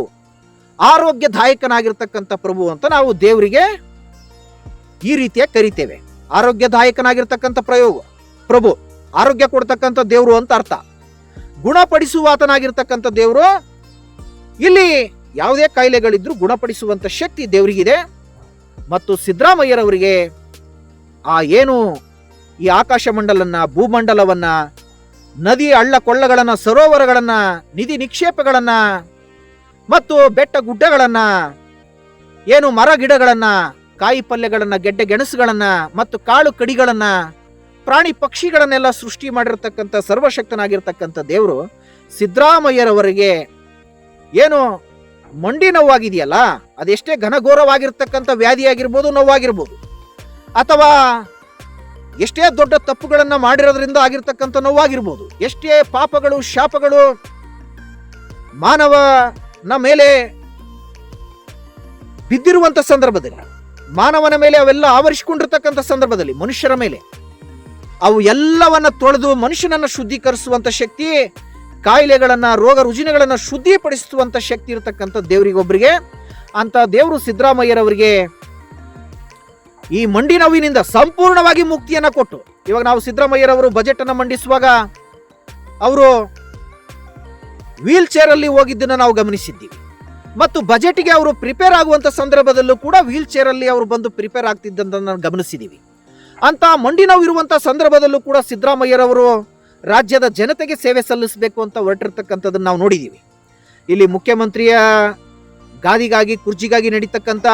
ಆರೋಗ್ಯದಾಯಕನಾಗಿರ್ತಕ್ಕಂಥ ಪ್ರಭು ಅಂತ ನಾವು ದೇವರಿಗೆ ಈ ರೀತಿಯಾಗಿ ಕರಿತೇವೆ. ಆರೋಗ್ಯದಾಯಕನಾಗಿರ್ತಕ್ಕಂಥ ಪ್ರಯೋಗ, ಪ್ರಭು, ಆರೋಗ್ಯ ಕೊಡ್ತಕ್ಕಂಥ ದೇವರು ಅಂತ ಅರ್ಥ. ಗುಣಪಡಿಸುವಾತನಾಗಿರ್ತಕ್ಕಂಥ ದೇವರು, ಇಲ್ಲಿ ಯಾವುದೇ ಕಾಯಿಲೆಗಳಿದ್ರೂ ಗುಣಪಡಿಸುವಂಥ ಶಕ್ತಿ ದೇವರಿಗಿದೆ. ಮತ್ತು ಸಿದ್ದರಾಮಯ್ಯರವರಿಗೆ ಆ ಏನು ಈ ಆಕಾಶ ಮಂಡಲನ್ನ ಭೂಮಂಡಲವನ್ನ, ನದಿ ಹಳ್ಳ ಕೊಳ್ಳಗಳನ್ನ ಸರೋವರಗಳನ್ನ, ನಿಧಿ ನಿಕ್ಷೇಪಗಳನ್ನ, ಮತ್ತು ಬೆಟ್ಟ ಗುಡ್ಡಗಳನ್ನ, ಏನು ಮರ ಗಿಡಗಳನ್ನ, ಕಾಯಿ ಪಲ್ಯಗಳನ್ನ, ಗೆಡ್ಡೆ ಗೆಣಸುಗಳನ್ನ, ಮತ್ತು ಕಾಳು ಕಡಿಗಳನ್ನ, ಪ್ರಾಣಿ ಪಕ್ಷಿಗಳನ್ನೆಲ್ಲ ಸೃಷ್ಟಿ ಮಾಡಿರ್ತಕ್ಕಂಥ ಸರ್ವಶಕ್ತನಾಗಿರ್ತಕ್ಕಂಥ ದೇವರು ಸಿದ್ದರಾಮಯ್ಯರವರಿಗೆ ಏನು ಮಂಡಿ ನೋವಾಗಿದೆಯಲ್ಲ, ಅದೆಷ್ಟೇ ಘನಘೋರವಾಗಿರ್ತಕ್ಕಂಥ ವ್ಯಾಧಿಯಾಗಿರ್ಬೋದು, ನೋವಾಗಿರ್ಬೋದು. ಅಥವಾ ಎಷ್ಟೇ ದೊಡ್ಡ ತಪ್ಪುಗಳನ್ನು ಮಾಡಿರೋದ್ರಿಂದ ಆಗಿರ್ತಕ್ಕಂಥ ನೋವಾಗಿರ್ಬೋದು. ಎಷ್ಟೇ ಪಾಪಗಳು, ಶಾಪಗಳು ಮಾನವನ ಮೇಲೆ ಬಿದ್ದಿರುವಂತ ಸಂದರ್ಭದಲ್ಲಿ, ಮಾನವನ ಮೇಲೆ ಅವೆಲ್ಲ ಆವರಿಸಿಕೊಂಡಿರ್ತಕ್ಕಂಥ ಸಂದರ್ಭದಲ್ಲಿ, ಮನುಷ್ಯರ ಮೇಲೆ, ಅವು ಎಲ್ಲವನ್ನ ತೊಳೆದು ಮನುಷ್ಯನನ್ನ ಶುದ್ಧೀಕರಿಸುವಂತ ಶಕ್ತಿ, ಕಾಯಿಲೆಗಳನ್ನು, ರೋಗ ರುಜಿನಗಳನ್ನು ಶುದ್ಧಿಪಡಿಸುವಂತ ಶಕ್ತಿ ಇರತಕ್ಕಂಥ ದೇವರಿಗೊಬ್ಬರಿಗೆ ಅಂತ ದೇವರು ಸಿದ್ದರಾಮಯ್ಯರವರಿಗೆ ಈ ಮಂಡಿ ನೋವಿನಿಂದ ಸಂಪೂರ್ಣವಾಗಿ ಮುಕ್ತಿಯನ್ನ ಕೊಟ್ಟು. ಇವಾಗ ನಾವು ಸಿದ್ದರಾಮಯ್ಯರವರು ಬಜೆಟ್ ಅನ್ನು ಮಂಡಿಸುವಾಗ ಅವರು ವೀಲ್ ಚೇರ್ ಅಲ್ಲಿ ಹೋಗಿದ್ದನ್ನ ನಾವು ಗಮನಿಸಿದ್ದೀವಿ. ಮತ್ತು ಬಜೆಟ್ಗೆ ಅವರು ಪ್ರಿಪೇರ್ ಆಗುವಂತ ಸಂದರ್ಭದಲ್ಲೂ ಕೂಡ ವೀಲ್ ಚೇರ್ ಅಲ್ಲಿ ಅವರು ಬಂದು ಪ್ರಿಪೇರ್ ಆಗ್ತಿದ್ದಂತ ಗಮನಿಸಿದ್ದೀವಿ. ಅಂತ ಮಂಡಿ ನೋವು ಇರುವಂತ ಸಂದರ್ಭದಲ್ಲೂ ಕೂಡ ಸಿದ್ದರಾಮಯ್ಯರವರು ರಾಜ್ಯದ ಜನತೆಗೆ ಸೇವೆ ಸಲ್ಲಿಸಬೇಕು ಅಂತ ಹೊರಟಿರ್ತಕ್ಕಂಥದ್ದನ್ನು ನಾವು ನೋಡಿದ್ದೀವಿ. ಇಲ್ಲಿ ಮುಖ್ಯಮಂತ್ರಿಯ ಗಾದಿಗಾಗಿ, ಕುರ್ಜಿಗಾಗಿ ನಡೀತಕ್ಕಂಥ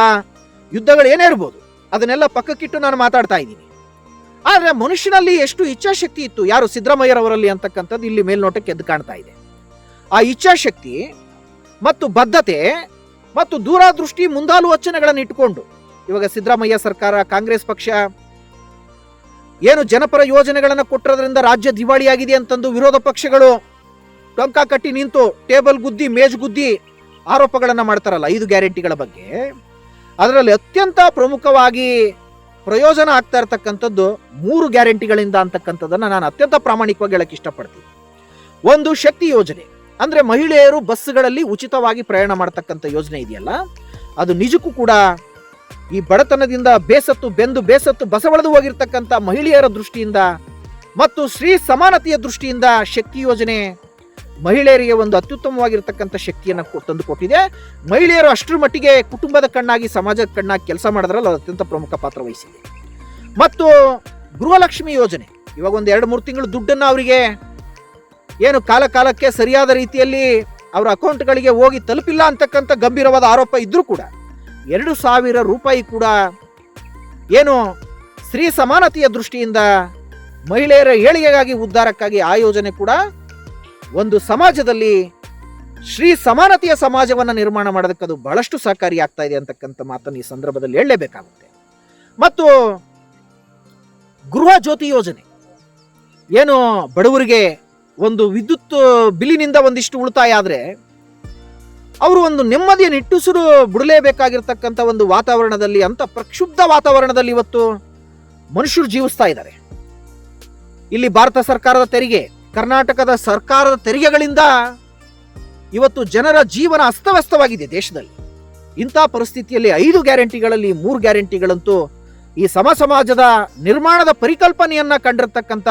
ಯುದ್ಧಗಳು ಏನೇ ಇರ್ಬೋದು. ಅದನ್ನೆಲ್ಲ ಪಕ್ಕಕ್ಕಿಟ್ಟು ನಾನು ಮಾತಾಡ್ತಾ ಇದ್ದೀನಿ. ಆದರೆ ಮನುಷ್ಯನಲ್ಲಿ ಎಷ್ಟು ಇಚ್ಛಾಶಕ್ತಿ ಇತ್ತು? ಯಾರು ಸಿದ್ದರಾಮಯ್ಯರವರಲ್ಲಿ ಅಂತಕ್ಕಂಥದ್ದು ಇಲ್ಲಿ ಮೇಲ್ನೋಟಕ್ಕೆ ಎದ್ದು ಕಾಣ್ತಾ ಇದೆ. ಆ ಇಚ್ಛಾಶಕ್ತಿ ಮತ್ತು ಬದ್ಧತೆ ಮತ್ತು ದೂರದೃಷ್ಟಿ ಮುಂದಾಲೋಚನೆಗಳನ್ನು ಇಟ್ಟುಕೊಂಡು, ಇವಾಗ ಸಿದ್ದರಾಮಯ್ಯ ಸರ್ಕಾರ, ಕಾಂಗ್ರೆಸ್ ಪಕ್ಷ ಏನು ಜನಪರ ಯೋಜನೆಗಳನ್ನು ಕೊಟ್ಟಿರೋದ್ರಿಂದ ರಾಜ್ಯ ದಿವಾಳಿಯಾಗಿದೆ ಅಂತಂದು ವಿರೋಧ ಪಕ್ಷಗಳು ಟೊಂಕ ಕಟ್ಟಿ ನಿಂತು ಟೇಬಲ್ ಗುದ್ದಿ, ಮೇಜ್ ಗುದ್ದಿ ಆರೋಪಗಳನ್ನು ಮಾಡ್ತಾರಲ್ಲ, ಐದು ಗ್ಯಾರಂಟಿಗಳ ಬಗ್ಗೆ. ಅದರಲ್ಲಿ ಅತ್ಯಂತ ಪ್ರಮುಖವಾಗಿ ಪ್ರಯೋಜನ ಆಗ್ತಾ ಇರತಕ್ಕಂಥದ್ದು ಮೂರು ಗ್ಯಾರಂಟಿಗಳಿಂದ ಅಂತಕ್ಕಂಥದ್ದನ್ನು ನಾನು ಅತ್ಯಂತ ಪ್ರಾಮಾಣಿಕವಾಗಿ ಹೇಳಕ್ಕೆ ಇಷ್ಟಪಡ್ತೀನಿ. ಒಂದು ಶಕ್ತಿ ಯೋಜನೆ. ಅಂದರೆ ಮಹಿಳೆಯರು ಬಸ್ಗಳಲ್ಲಿ ಉಚಿತವಾಗಿ ಪ್ರಯಾಣ ಮಾಡತಕ್ಕಂಥ ಯೋಜನೆ ಇದೆಯಲ್ಲ? ಅದು ನಿಜಕ್ಕೂ ಕೂಡ ಈ ಬಡತನದಿಂದ ಬೇಸತ್ತು, ಬೆಂದು ಬೇಸತ್ತು, ಬಸವಳೆದು ಹೋಗಿರ್ತಕ್ಕಂಥ ಮಹಿಳೆಯರ ದೃಷ್ಟಿಯಿಂದ ಮತ್ತು ಶ್ರೀ ಸಮಾನತೆಯ ದೃಷ್ಟಿಯಿಂದ ಶಕ್ತಿ ಯೋಜನೆ ಮಹಿಳೆಯರಿಗೆ ಒಂದು ಅತ್ಯುತ್ತಮವಾಗಿರ್ತಕ್ಕಂಥ ಶಕ್ತಿಯನ್ನು ತಂದು ಕೊಟ್ಟಿದೆ. ಮಹಿಳೆಯರು ಅಷ್ಟರ ಮಟ್ಟಿಗೆ ಕುಟುಂಬದ ಕಣ್ಣಾಗಿ, ಸಮಾಜದ ಕಣ್ಣಾಗಿ ಕೆಲಸ ಮಾಡೋದ್ರಲ್ಲಿ, ಅದು ಅತ್ಯಂತ ಪ್ರಮುಖ ಪಾತ್ರ ವಹಿಸಿದೆ. ಮತ್ತು ಗೃಹಲಕ್ಷ್ಮಿ ಯೋಜನೆ. ಇವಾಗ ಒಂದು ಎರಡು, ಮೂರು ತಿಂಗಳು ದುಡ್ಡನ್ನು ಅವರಿಗೆ ಏನು ಕಾಲ ಕಾಲಕ್ಕೆ ಸರಿಯಾದ ರೀತಿಯಲ್ಲಿ ಅವರ ಅಕೌಂಟ್ಗಳಿಗೆ ಹೋಗಿ ತಲುಪಿಲ್ಲ ಅಂತಕ್ಕಂಥ ಗಂಭೀರವಾದ ಆರೋಪ ಇದ್ದರೂ ಕೂಡ, ಎರಡು ಸಾವಿರ ರೂಪಾಯಿ ಕೂಡ ಏನು ಸ್ತ್ರೀ ಸಮಾನತೆಯ ದೃಷ್ಟಿಯಿಂದ ಮಹಿಳೆಯರ ಏಳಿಗೆಗಾಗಿ, ಉದ್ಧಾರಕ್ಕಾಗಿ ಆ ಯೋಜನೆ ಕೂಡ ಒಂದು ಸಮಾಜದಲ್ಲಿ ಶ್ರೀ ಸಮಾನತೆಯ ಸಮಾಜವನ್ನು ನಿರ್ಮಾಣ ಮಾಡೋದಕ್ಕೆ ಅದು ಬಹಳಷ್ಟು ಸಹಕಾರಿಯಾಗ್ತಾ ಇದೆ ಅಂತಕ್ಕಂಥ ಮಾತನ್ನು ಈ ಸಂದರ್ಭದಲ್ಲಿ ಹೇಳಲೇಬೇಕಾಗುತ್ತೆ. ಮತ್ತು ಗೃಹ ಜ್ಯೋತಿ ಯೋಜನೆ. ಏನು ಬಡವರಿಗೆ ಒಂದು ವಿದ್ಯುತ್ ಬಿಲ್ಲಿನಿಂದ ಒಂದಿಷ್ಟು ಉಳಿತಾಯ ಆದರೆ ಅವರು ಒಂದು ನೆಮ್ಮದಿಯ ನಿಟ್ಟುಸಿರು ಬಿಡಲೇಬೇಕಾಗಿರ್ತಕ್ಕಂಥ ಒಂದು ವಾತಾವರಣದಲ್ಲಿ ಅಂತ ಪ್ರಕ್ಷುಬ್ಧ ವಾತಾವರಣದಲ್ಲಿ ಇವತ್ತು ಮನುಷ್ಯರು ಜೀವಿಸ್ತಾ ಇದ್ದಾರೆ. ಇಲ್ಲಿ ಭಾರತ ಸರ್ಕಾರದ ತೆರಿಗೆ ಕರ್ನಾಟಕದ ಸರ್ಕಾರದ ತೆರಿಗೆಗಳಿಂದ ಇವತ್ತು ಜನರ ಜೀವನ ಅಸ್ತವ್ಯಸ್ತವಾಗಿದೆ ದೇಶದಲ್ಲಿ. ಇಂಥ ಪರಿಸ್ಥಿತಿಯಲ್ಲಿ ಐದು ಗ್ಯಾರಂಟಿಗಳಲ್ಲಿ ಮೂರು ಗ್ಯಾರಂಟಿಗಳಂತೂ ಈ ಸಮ ಸಮಾಜದ ನಿರ್ಮಾಣದ ಪರಿಕಲ್ಪನೆಯನ್ನ ಕಂಡಿರ್ತಕ್ಕಂಥ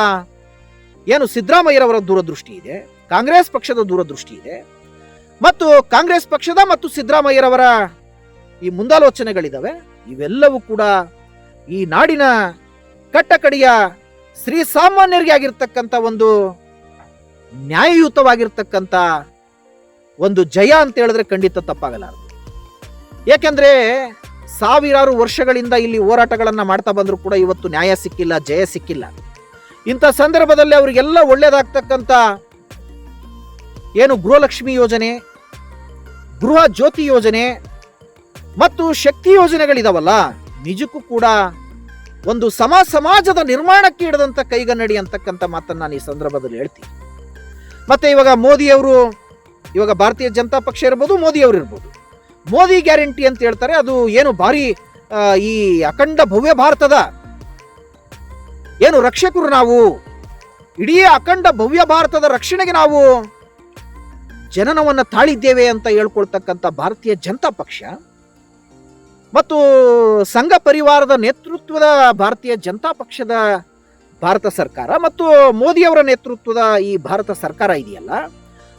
ಏನು ಸಿದ್ದರಾಮಯ್ಯರವರ ದೂರದೃಷ್ಟಿ ಇದೆ, ಕಾಂಗ್ರೆಸ್ ಪಕ್ಷದ ದೂರದೃಷ್ಟಿ ಇದೆ, ಮತ್ತು ಕಾಂಗ್ರೆಸ್ ಪಕ್ಷದ ಮತ್ತು ಸಿದ್ದರಾಮಯ್ಯರವರ ಈ ಮುಂದಾಲೋಚನೆಗಳಿದ್ದಾವೆ ಇವೆಲ್ಲವೂ ಕೂಡ ಈ ನಾಡಿನ ಕಟ್ಟಕಡೆಯ ಶ್ರೀ ಸಾಮಾನ್ಯರಿಗೆ ಆಗಿರ್ತಕ್ಕಂಥ ಒಂದು ನ್ಯಾಯಯುತವಾಗಿರ್ತಕ್ಕಂಥ ಒಂದು ಜಯ ಅಂತ ಹೇಳಿದ್ರೆ ಖಂಡಿತ ತಪ್ಪಾಗಲಾರದು. ಯಾಕೆಂದ್ರೆ ಸಾವಿರಾರು ವರ್ಷಗಳಿಂದ ಇಲ್ಲಿ ಹೋರಾಟಗಳನ್ನು ಮಾಡ್ತಾ ಬಂದರೂ ಕೂಡ ಇವತ್ತು ನ್ಯಾಯ ಸಿಕ್ಕಿಲ್ಲ, ಜಯ ಸಿಕ್ಕಿಲ್ಲ. ಇಂಥ ಸಂದರ್ಭದಲ್ಲಿ ಅವರಿಗೆಲ್ಲ ಒಳ್ಳೇದಾಗ್ತಕ್ಕಂಥ ಏನು ಗೃಹಲಕ್ಷ್ಮಿ ಯೋಜನೆ, ಗೃಹ ಜ್ಯೋತಿ ಯೋಜನೆ ಮತ್ತು ಶಕ್ತಿ ಯೋಜನೆಗಳಿದಾವಲ್ಲ, ನಿಜಕ್ಕೂ ಕೂಡ ಒಂದು ಸಮ ಸಮಾಜದ ನಿರ್ಮಾಣಕ್ಕೆ ಹಿಡಿದಂಥ ಕೈಗನ್ನಡಿ ಅಂತಕ್ಕಂಥ ಮಾತನ್ನು ನಾನು ಈ ಸಂದರ್ಭದಲ್ಲಿ ಹೇಳ್ತೀನಿ. ಮತ್ತೆ ಇವಾಗ ಮೋದಿಯವರು ಇವಾಗ ಭಾರತೀಯ ಜನತಾ ಪಕ್ಷ ಇರ್ಬೋದು ಮೋದಿಯವರು ಇರ್ಬೋದು. ಮೋದಿ ಗ್ಯಾರಂಟಿ ಅಂತ ಹೇಳ್ತಾರೆ, ಅದು ಏನು ಭಾರಿ ಈ ಅಖಂಡ ಭವ್ಯ ಭಾರತದ ಏನು ರಕ್ಷಕರು ನಾವು? ಇಡೀ ಅಖಂಡ ಭವ್ಯ ಭಾರತದ ರಕ್ಷಣೆಗೆ ನಾವು ಜನನವನ್ನು ತಾಳಿದ್ದೇವೆ ಅಂತ ಹೇಳ್ಕೊಳ್ತಕ್ಕಂಥ ಭಾರತೀಯ ಜನತಾ ಪಕ್ಷ ಮತ್ತು ಸಂಘ ಪರಿವಾರದ ನೇತೃತ್ವದ ಭಾರತೀಯ ಜನತಾ ಪಕ್ಷದ ಭಾರತ ಸರ್ಕಾರ ಮತ್ತು ಮೋದಿಯವರ ನೇತೃತ್ವದ ಈ ಭಾರತ ಸರ್ಕಾರ ಇದೆಯಲ್ಲ,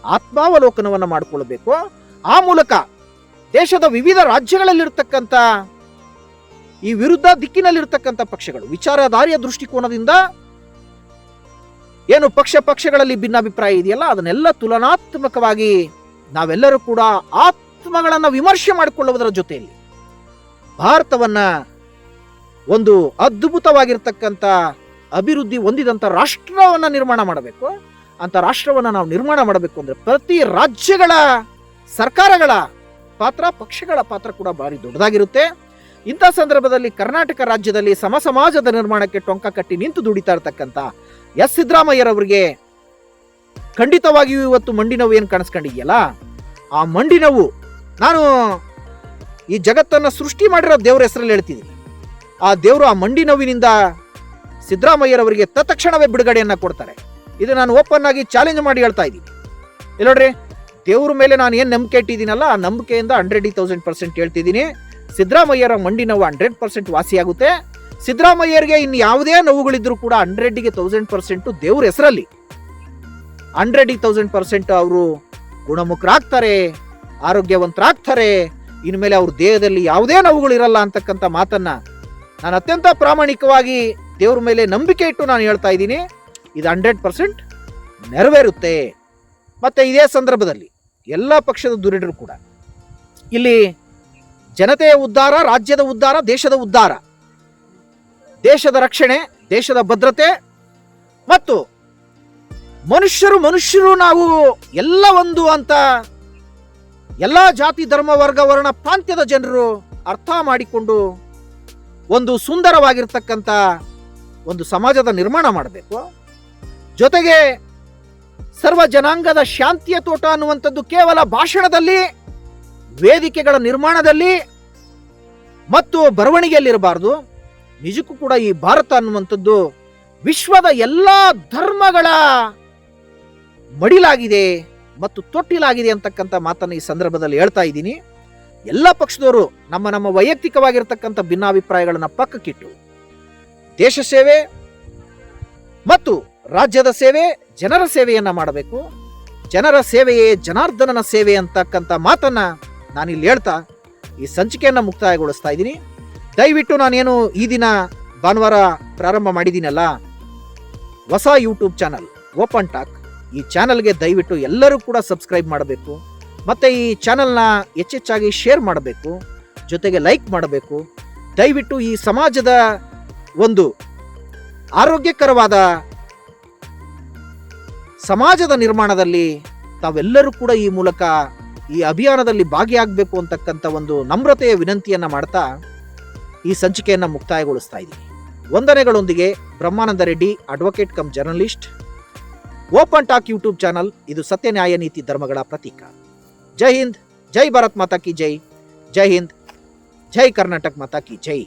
ಆತ್ಮಾವಲೋಕನವನ್ನು ಮಾಡಿಕೊಳ್ಬೇಕು. ಆ ಮೂಲಕ ದೇಶದ ವಿವಿಧ ರಾಜ್ಯಗಳಲ್ಲಿರ್ತಕ್ಕಂಥ, ಈ ವಿರುದ್ಧ ದಿಕ್ಕಿನಲ್ಲಿರ್ತಕ್ಕಂಥ ಪಕ್ಷಗಳು, ವಿಚಾರಧಾರಿಯ ದೃಷ್ಟಿಕೋನದಿಂದ ಏನು ಪಕ್ಷ ಪಕ್ಷಗಳಲ್ಲಿ ಭಿನ್ನಾಭಿಪ್ರಾಯ ಇದೆಯಲ್ಲ, ಅದನ್ನೆಲ್ಲ ತುಲನಾತ್ಮಕವಾಗಿ ನಾವೆಲ್ಲರೂ ಕೂಡ ಆತ್ಮಗಳನ್ನು ವಿಮರ್ಶೆ ಮಾಡಿಕೊಳ್ಳುವುದರ ಜೊತೆಯಲ್ಲಿ ಭಾರತವನ್ನು ಒಂದು ಅದ್ಭುತವಾಗಿರ್ತಕ್ಕಂಥ ಅಭಿವೃದ್ಧಿ ಹೊಂದಿದಂಥ ರಾಷ್ಟ್ರವನ್ನು ನಿರ್ಮಾಣ ಮಾಡಬೇಕು. ಅಂತ ರಾಷ್ಟ್ರವನ್ನು ನಾವು ನಿರ್ಮಾಣ ಮಾಡಬೇಕು ಅಂದರೆ ಪ್ರತಿ ರಾಜ್ಯಗಳ ಸರ್ಕಾರಗಳ ಪಾತ್ರ, ಪಕ್ಷಗಳ ಪಾತ್ರ ಕೂಡ ಭಾರಿ ದೊಡ್ಡದಾಗಿರುತ್ತೆ. ಇಂಥ ಸಂದರ್ಭದಲ್ಲಿ ಕರ್ನಾಟಕ ರಾಜ್ಯದಲ್ಲಿ ಸಮ ಸಮಾಜದ ನಿರ್ಮಾಣಕ್ಕೆ ಟೊಂಕ ಕಟ್ಟಿ ನಿಂತು ದುಡಿತಾ ಇರತಕ್ಕಂಥ ಎಸ್ ಸಿದ್ದರಾಮಯ್ಯರವರಿಗೆ ಖಂಡಿತವಾಗಿಯೂ ಇವತ್ತು ಮಂಡಿ ನೋವು ಏನು ಕಾಣಿಸ್ಕೊಂಡಿದೆಯಲ್ಲ? ಆ ಮಂಡಿ ನೋವು ನಾನು ಈ ಜಗತ್ತನ್ನು ಸೃಷ್ಟಿ ಮಾಡಿರೋ ದೇವರ ಹೆಸರಲ್ಲಿ ಹೇಳ್ತಿದ್ದೀನಿ. ಆ ದೇವರು ಆ ಮಂಡಿ ನೋವಿನಿಂದ ಸಿದ್ದರಾಮಯ್ಯರವರಿಗೆ ತತ್ಕ್ಷಣವೇ ಬಿಡುಗಡೆಯನ್ನು ಕೊಡ್ತಾರೆ. ಇದು ನಾನು ಓಪನ್ ಆಗಿ ಚಾಲೆಂಜ್ ಮಾಡಿ ಹೇಳ್ತಾ ಇದ್ದೀನಿ. ಇಲ್ಲೋಡ್ರಿ ದೇವ್ರ ಮೇಲೆ ನಾನು ಏನು ನಂಬಿಕೆ ಇಟ್ಟಿದ್ದೀನಲ್ಲ, ಆ ನಂಬಿಕೆಯಿಂದ ಹಂಡ್ರೆಡ್ ತೌಸಂಡ್ ಪರ್ಸೆಂಟ್ ಹೇಳ್ತಿದ್ದೀನಿ ಸಿದ್ದರಾಮಯ್ಯರ ಮಂಡಿ ನೋವು ಹಂಡ್ರೆಡ್ ಪರ್ಸೆಂಟ್ ವಾಸಿಯಾಗುತ್ತೆ. ಸಿದ್ದರಾಮಯ್ಯರಿಗೆ ಇನ್ನು ಯಾವುದೇ ನೋವುಗಳಿದ್ರು ಕೂಡ ಹಂಡ್ರೆಡ್ಗೆ ತೌಸಂಡ್ ಪರ್ಸೆಂಟ್ ದೇವ್ರ ಹೆಸರಲ್ಲಿ ಹಂಡ್ರೆಡ್ ತೌಸಂಡ್ ಪರ್ಸೆಂಟ್ ಅವರು ಗುಣಮುಖರಾಗ್ತಾರೆ, ಆರೋಗ್ಯವಂತರಾಗ್ತಾರೆ. ಇನ್ಮೇಲೆ ಅವ್ರ ದೇಹದಲ್ಲಿ ಯಾವುದೇ ನೋವುಗಳಿರಲ್ಲ ಅಂತಕ್ಕಂಥ ಮಾತನ್ನ ನಾನು ಅತ್ಯಂತ ಪ್ರಾಮಾಣಿಕವಾಗಿ ದೇವ್ರ ಮೇಲೆ ನಂಬಿಕೆ ಇಟ್ಟು ನಾನು ಹೇಳ್ತಾ ಇದ್ದೀನಿ, ಇದು ಹಂಡ್ರೆಡ್ ಪರ್ಸೆಂಟ್ ನೆರವೇರುತ್ತೆ. ಮತ್ತು ಇದೇ ಸಂದರ್ಭದಲ್ಲಿ ಎಲ್ಲ ಪಕ್ಷದ ದುರಿಡರು ಕೂಡ. ಇಲ್ಲಿ ಜನತೆಯ ಉದ್ಧಾರ, ರಾಜ್ಯದ ಉದ್ಧಾರ, ದೇಶದ ಉದ್ಧಾರ. ದೇಶದ ರಕ್ಷಣೆ, ದೇಶದ ಭದ್ರತೆ ಮತ್ತು ಮನುಷ್ಯರು ಮನುಷ್ಯರು ನಾವು ಎಲ್ಲ ಒಂದು ಅಂತ ಎಲ್ಲ ಜಾತಿ, ಧರ್ಮ, ವರ್ಗ, ವರ್ಣ, ಪ್ರಾಂತ್ಯದ ಜನರು ಅರ್ಥ ಮಾಡಿಕೊಂಡು ಒಂದು ಸುಂದರವಾಗಿರ್ತಕ್ಕಂಥ ಒಂದು ಸಮಾಜದ ನಿರ್ಮಾಣ ಮಾಡಬೇಕು. ಜೊತೆಗೆ ಸರ್ವ ಜನಾಂಗದ ಶಾಂತಿಯ ತೋಟ ಅನ್ನುವಂಥದ್ದು ಕೇವಲ ಭಾಷಣದಲ್ಲಿ, ವೇದಿಕೆಗಳ ನಿರ್ಮಾಣದಲ್ಲಿ ಮತ್ತು ಬರವಣಿಗೆಯಲ್ಲಿರಬಾರ್ದು. ನಿಜಕ್ಕೂ ಕೂಡ ಈ ಭಾರತ ಅನ್ನುವಂಥದ್ದು ವಿಶ್ವದ ಎಲ್ಲ ಧರ್ಮಗಳ ಮಡಿಲಾಗಿದೆ ಮತ್ತು ತೊಟ್ಟಿಲಾಗಿದೆ ಅಂತಕ್ಕಂಥ ಮಾತನ್ನು ಈ ಸಂದರ್ಭದಲ್ಲಿ ಹೇಳ್ತಾ ಇದ್ದೀನಿ. ಎಲ್ಲ ಪಕ್ಷದವರು ನಮ್ಮ ನಮ್ಮ ವೈಯಕ್ತಿಕವಾಗಿರ್ತಕ್ಕಂಥ ಭಿನ್ನಾಭಿಪ್ರಾಯಗಳನ್ನು ಪಕ್ಕಕ್ಕಿಟ್ಟು ದೇಶ ಸೇವೆ ಮತ್ತು ರಾಜ್ಯದ ಸೇವೆ ಜನರ ಸೇವೆಯನ್ನ ಮಾಡಬೇಕು. ಜನರ ಸೇವೆಯೇ ಜನಾರ್ದನನ ಸೇವೆ ಅಂತಕ್ಕಂಥ ಮಾತನ್ನ ನಾನಿಲ್ಲಿ ಹೇಳ್ತಾ ಈ ಸಂಚಿಕೆಯನ್ನು ಮುಕ್ತಾಯಗೊಳಿಸ್ತಾ ಇದ್ದೀನಿ. ದಯವಿಟ್ಟು ನಾನೇನು ಈ ದಿನ ಭಾನುವಾರ ಪ್ರಾರಂಭ ಮಾಡಿದ್ದೀನಲ್ಲ, ಹೊಸ ಯೂಟ್ಯೂಬ್ ಚಾನಲ್ ಓಪನ್ ಟಾಕ್ ಈ ಚಾನಲ್ಗೆ ದಯವಿಟ್ಟು ಎಲ್ಲರೂ ಕೂಡ ಸಬ್ಸ್ಕ್ರೈಬ್ ಮಾಡಬೇಕು. ಮತ್ತು ಈ ಚಾನಲ್ನ ಹೆಚ್ಚೆಚ್ಚಾಗಿ ಶೇರ್ ಮಾಡಬೇಕು, ಜೊತೆಗೆ ಲೈಕ್ ಮಾಡಬೇಕು. ದಯವಿಟ್ಟು ಈ ಸಮಾಜದ ಒಂದು ಆರೋಗ್ಯಕರವಾದ ಸಮಾಜದ ನಿರ್ಮಾಣದಲ್ಲಿ ತಾವೆಲ್ಲರೂ ಕೂಡ ಈ ಮೂಲಕ ಈ ಅಭಿಯಾನದಲ್ಲಿ ಭಾಗಿಯಾಗಬೇಕು ಅಂತಕ್ಕಂಥ ಒಂದು ನಮ್ರತೆಯ ವಿನಂತಿಯನ್ನು ಮಾಡ್ತಾ ಈ ಸಂಚಿಕೆಯನ್ನು ಮುಕ್ತಾಯಗೊಳಿಸ್ತಾ ಇದ್ದೀನಿ. ವಂದನೆಗಳೊಂದಿಗೆ Brahmananda Reddy advocate cum journalist open talk YouTube channel ಇದು ಸತ್ಯ ನ್ಯಾಯ ನೀತಿ ಧರ್ಮಗಳ ಪ್ರತೀಕ. ಜೈ ಹಿಂದ್ ಜೈ ಭಾರತ್ ಮಾತಾ ಕಿ ಜೈ ಜೈ ಹಿಂದ್ ಜೈ ಕರ್ನಾಟಕ ಮಾತಾ ಕಿ ಜೈ